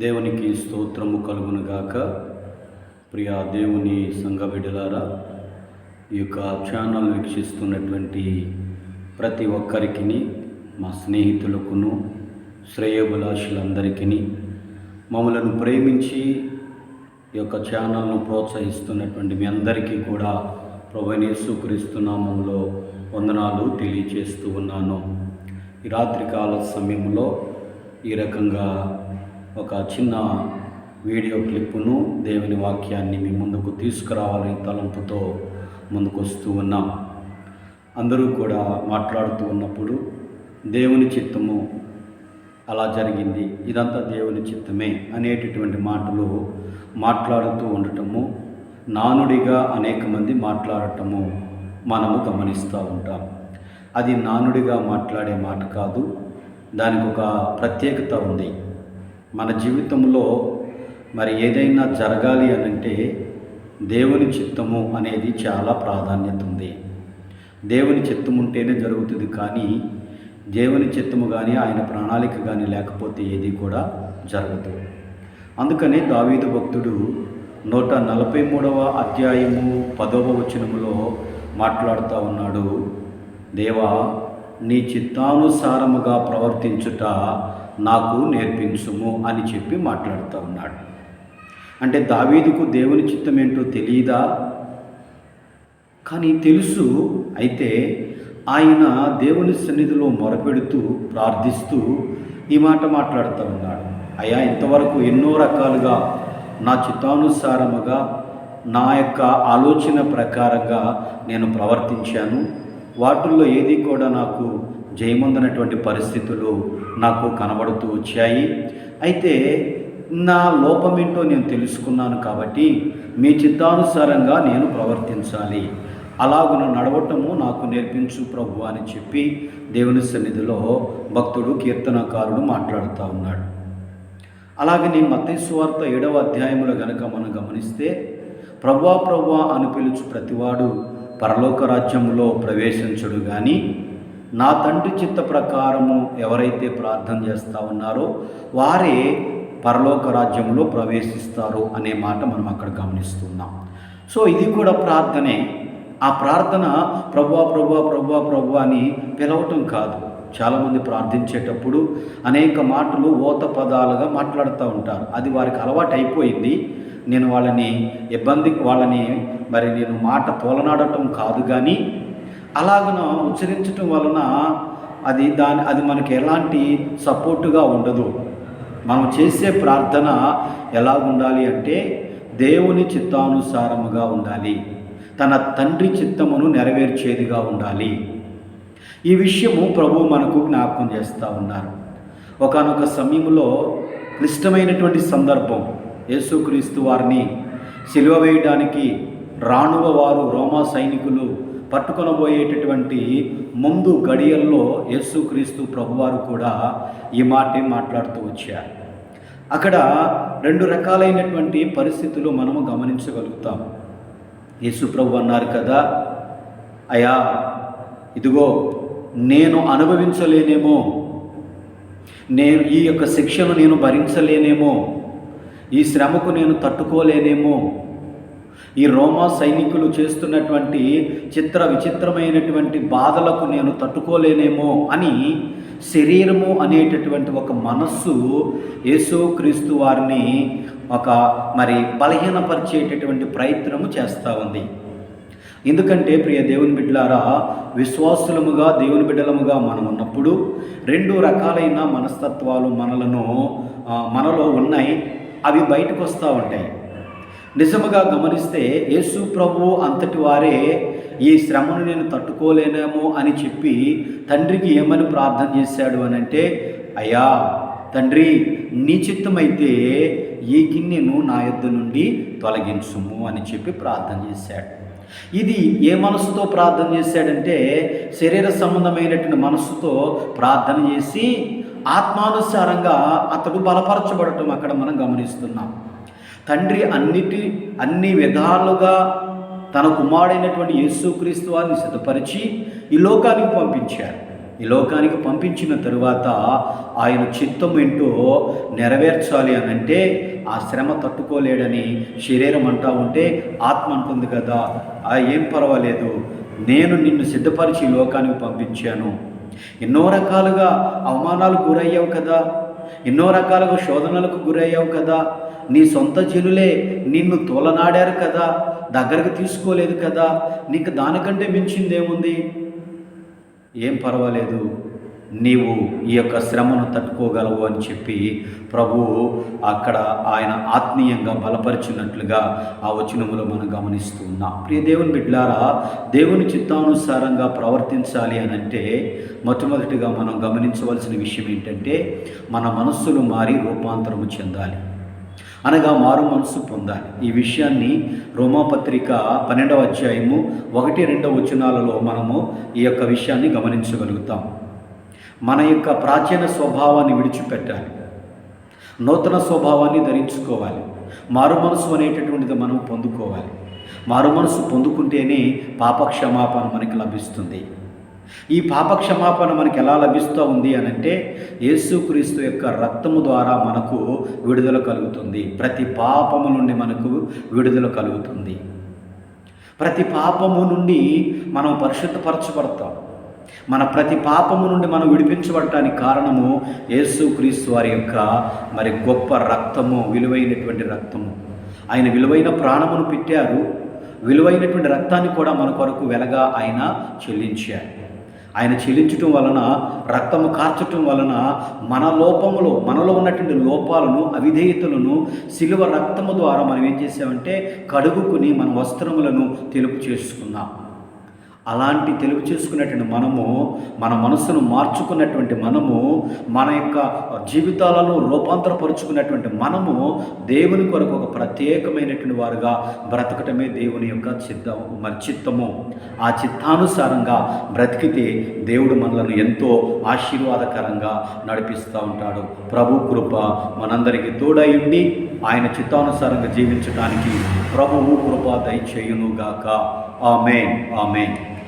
దేవునికి స్తోత్రము కలుగునుగాక. ప్రియా దేవుని సంఘ బిడ్డలారా ఈ యొక్క ఛానల్ వీక్షిస్తున్నటువంటి ప్రతి ఒక్కరికి మా స్నేహితులకును శ్రేయోభిలాషులందరికీ మమ్మలను ప్రేమించి ఈ యొక్క ఛానల్ను ప్రోత్సహిస్తున్నటువంటి మీ అందరికీ కూడా ప్రభనేసు వందనాలు తెలియచేస్తూ ఉన్నాను. ఈ రాత్రికాల సమయంలో ఈ రకంగా ఒక చిన్న వీడియో క్లిప్పును దేవుని వాక్యాన్ని మీ ముందుకు తీసుకురావాలని తలంపుతో ముందుకు వస్తూ ఉన్నాం. అందరూ కూడా మాట్లాడుతూ ఉన్నప్పుడు దేవుని చిత్తము అలా జరిగింది ఇదంతా దేవుని చిత్తమే అనేటటువంటి మాటలు మాట్లాడుతూ ఉండటము నానుడిగా అనేక మంది మాట్లాడటము మనము గమనిస్తూ ఉంటాం. అది నానుడిగా మాట్లాడే మాట కాదు దానికి ఒక ప్రత్యేకత ఉంది. మన జీవితంలో మరి ఏదైనా జరగాలి అని అంటే దేవుని చిత్తము అనేది చాలా ప్రాధాన్యత ఉంది. దేవుని చిత్తము ఉంటేనే జరుగుతుంది కానీ దేవుని చిత్తము కానీ ఆయన ప్రణాళిక కానీ లేకపోతే ఏది కూడా జరగదు. అందుకనే దావీదు భక్తుడు నూట నలభై మూడవ అధ్యాయము పదవ వచనములో మాట్లాడుతూ ఉన్నాడు. దేవా నీ చిత్తానుసారముగా ప్రవర్తించుట నాకు నేర్పించుము అని చెప్పి మాట్లాడుతూ ఉన్నాడు. అంటే దావీదుకు దేవుని చిత్తం ఏంటో తెలియదా కానీ తెలుసు. అయితే ఆయన దేవుని సన్నిధిలో మొరపెడుతూ ప్రార్థిస్తూ ఈ మాట మాట్లాడుతూ ఉన్నాడు. అయ్యా ఇంతవరకు ఎన్నో రకాలుగా నా చిత్తానుసారముగా నా యొక్క ఆలోచన ప్రకారంగా నేను ప్రవర్తించాను. వాటిల్లో ఏది కూడా నాకు జయముందనటువంటి పరిస్థితులు నాకు కనబడుతూ వచ్చాయి. అయితే నా లోపమేంటో నేను తెలుసుకున్నాను కాబట్టి మీ చిత్తానుసారంగా నేను ప్రవర్తించాలి. అలాగున నడవటము నాకు నేర్పించు ప్రభు అని చెప్పి దేవుని సన్నిధిలో భక్తుడు కీర్తనకారుడు మాట్లాడుతూ ఉన్నాడు. అలాగని మతేశ్వార్త ఏడవ అధ్యాయంలో గనక మనం గమనిస్తే ప్రభా ప్రభా అని పిలుచు ప్రతివాడు పరలోక రాజ్యములో ప్రవేశించడు కానీ నా తండ్రి చిత్త ప్రకారము ఎవరైతే ప్రార్థన చేస్తూ ఉన్నారో వారే పరలోక రాజ్యంలో ప్రవేశిస్తారు అనే మాట మనం అక్కడ గమనిస్తున్నాం. సో ఇది కూడా ప్రార్థనే. ఆ ప్రార్థన ప్రభా ప్రభా ప్రభా ప్రభు అని పిలవటం కాదు. చాలామంది ప్రార్థించేటప్పుడు అనేక మాటలు ఓత పదాలుగా మాట్లాడుతూ ఉంటారు. అది వారికి అలవాటు అయిపోయింది నేను వాళ్ళని ఇబ్బంది వాళ్ళని మరి నేను మాట తోలనాడటం కాదు కానీ అలాగన ఉచ్చరించటం వలన అది దాని అది మనకి ఎలాంటి సపోర్టుగా ఉండదు. మనం చేసే ప్రార్థన ఎలా ఉండాలి అంటే దేవుని చిత్తానుసారముగా ఉండాలి. తన తండ్రి చిత్తమును నెరవేర్చేదిగా ఉండాలి. ఈ విషయము ప్రభు మనకు జ్ఞాపకం చేస్తూ ఉన్నారు. ఒకనొక సమయంలో క్లిష్టమైనటువంటి సందర్భం. యేసుక్రీస్తు వారిని సిలువ వేయడానికి రానువ వారు రోమా సైనికులు పట్టుకొనబోయేటటువంటి ముందు గడియల్లో యేసుక్రీస్తు ప్రభువారు కూడా ఈ మాటే మాట్లాడుతూ వచ్చారు. అక్కడ రెండు రకాలైనటువంటి పరిస్థితులు మనము గమనించగలుగుతాం. యేసు ప్రభు అన్నారు కదా అయా ఇదిగో నేను అనుభవించలేనేమో నేను ఈ యొక్క శిక్షను నేను భరించలేనేమో ఈ శ్రమకు నేను తట్టుకోలేనేమో. ఈ రోమా సైనికులు చేస్తున్నటువంటి చిత్ర విచిత్రమైనటువంటి బాధలకు నేను తట్టుకోలేనేమో అని శరీరము అనేటటువంటి ఒక మనస్సు యేసుక్రీస్తు వారిని ఒక మరి బలహీనపరిచేటటువంటి ప్రయత్నము చేస్తూ ఉంది. ఎందుకంటే ప్రియ దేవుని బిడ్డలారా విశ్వాసులముగా దేవుని బిడ్డలముగా మనం ఉన్నప్పుడు రెండు రకాలైన మనస్తత్వాలు మనలను మనలో ఉన్నాయి. అవి బయటకు వస్తూ ఉంటాయి. నిజముగా గమనిస్తే యేసు ప్రభు అంతటి వారే ఈ శ్రమను నేను తట్టుకోలేనేమో అని చెప్పి తండ్రికి ఏమని ప్రార్థన చేశాడు అని అంటే అయ్యా తండ్రి నీ చిత్తమైతే ఈ గిన్నెను నా యొద్ద నుండి తొలగించుము అని చెప్పి ప్రార్థన చేశాడు. ఇది ఏ మనసుతో ప్రార్థన చేశాడంటే శరీర సంబంధమైనటువంటి మనస్సుతో ప్రార్థన చేసి ఆత్మానుసారంగా అతడు బలపరచబడటం అక్కడ మనం గమనిస్తున్నాం. తండ్రి అన్నిటి అన్ని విధాలుగా తన కుమారుడైనటువంటి యేసుక్రీస్తు వారిని సిద్ధపరిచి ఈ లోకానికి పంపించారు. ఈ లోకానికి పంపించిన తరువాత ఆయన చిత్తం ఏంటో నెరవేర్చాలి అని అంటే ఆ శ్రమ తట్టుకోలేడని శరీరం అంటా ఉంటే ఆత్మ అంటుంది కదా ఆ ఏం పర్వాలేదు. నేను నిన్ను సిద్ధపరిచి లోకానికి పంపించాను. ఎన్నో రకాలుగా అవమానాలు గురయ్యావు కదా. ఎన్నో రకాలుగా శోధనలకు గురయ్యావు కదా. నీ సొంత జనులే నిన్ను తోలనాడారు కదా. దగ్గరకు తీసుకోలేదు కదా. నీకు దానికంటే మించిందేముంది? ఏం పర్వాలేదు. నీవు ఈ యొక్క శ్రమను తట్టుకోగలవు అని చెప్పి ప్రభువు అక్కడ ఆయన ఆత్మీయంగా బలపరిచినట్లుగా ఆ వచనములో మనం గమనిస్తూ ఉన్నాం. ప్రియ దేవుని బిడ్లారా దేవుని చిత్తానుసారంగా ప్రవర్తించాలి అని అంటే మొట్టమొదటిగా మనం గమనించవలసిన విషయం ఏంటంటే మన మనస్సులు మారి రూపాంతరము చెందాలి. అనగా మారు మనసు పొందాలి. ఈ విషయాన్ని రోమాపత్రిక పన్నెండవ అధ్యాయము ఒకటి రెండవ వచనాలలో మనము ఈ యొక్క విషయాన్ని గమనించగలుగుతాం. మన యొక్క ప్రాచీన స్వభావాన్ని విడిచిపెట్టాలి. నూతన స్వభావాన్ని ధరించుకోవాలి. మారు మనసు అనేటటువంటిది మనం పొందుకోవాలి. మారు మనసు పొందుకుంటేనే పాపక్షమాపణ మనకి లభిస్తుంది. ఈ పాపక్షమాపణ మనకి ఎలా లభిస్తూ ఉంది అని అంటే యేసుక్రీస్తు యొక్క రక్తము ద్వారా మనకు విడుదల కలుగుతుంది. ప్రతి పాపము నుండి మనకు విడుదల కలుగుతుంది. ప్రతి పాపము నుండి మనం పరిశుద్ధపరచబడతాం. మన ప్రతి పాపము నుండి మనం విడిపించబడటానికి కారణము యేసుక్రీస్తు వారి యొక్క మరి గొప్ప రక్తము విలువైనటువంటి రక్తము. ఆయన విలువైన ప్రాణమును పెట్టారు. విలువైనటువంటి రక్తాన్ని కూడా మన కొరకు వెలగా ఆయన చెల్లించారు. ఆయన చెల్లించటం వలన రక్తము కార్చటం వలన మన లోపములో మనలో ఉన్నటువంటి లోపాలను అవిధేయతలను సిలువ రక్తము ద్వారా మనం ఏం చేసామంటే కడుగుకుని మన వస్త్రములను తెలుపు చేసుకున్నాం. అలాంటి తెలుగు చేసుకున్నటువంటి మనము మన మనసును మార్చుకున్నటువంటి మనము మన యొక్క జీవితాలను రూపాంతరపరుచుకున్నటువంటి మనము దేవుని కొరకు ఒక ప్రత్యేకమైనటువంటి వారుగా బ్రతకటమే దేవుని యొక్క చిత్తం మరి చిత్తము. ఆ చిత్తానుసారంగా బ్రతికితే దేవుడు మనలను ఎంతో ఆశీర్వాదకరంగా నడిపిస్తూ ఉంటాడు. ప్రభు కృప మనందరికీ తోడయుండి ఆయన చిత్తానుసారంగా జీవించడానికి ప్రభువు కృప దయచేయునుగాక. ఆమెన్. ఆమెన్.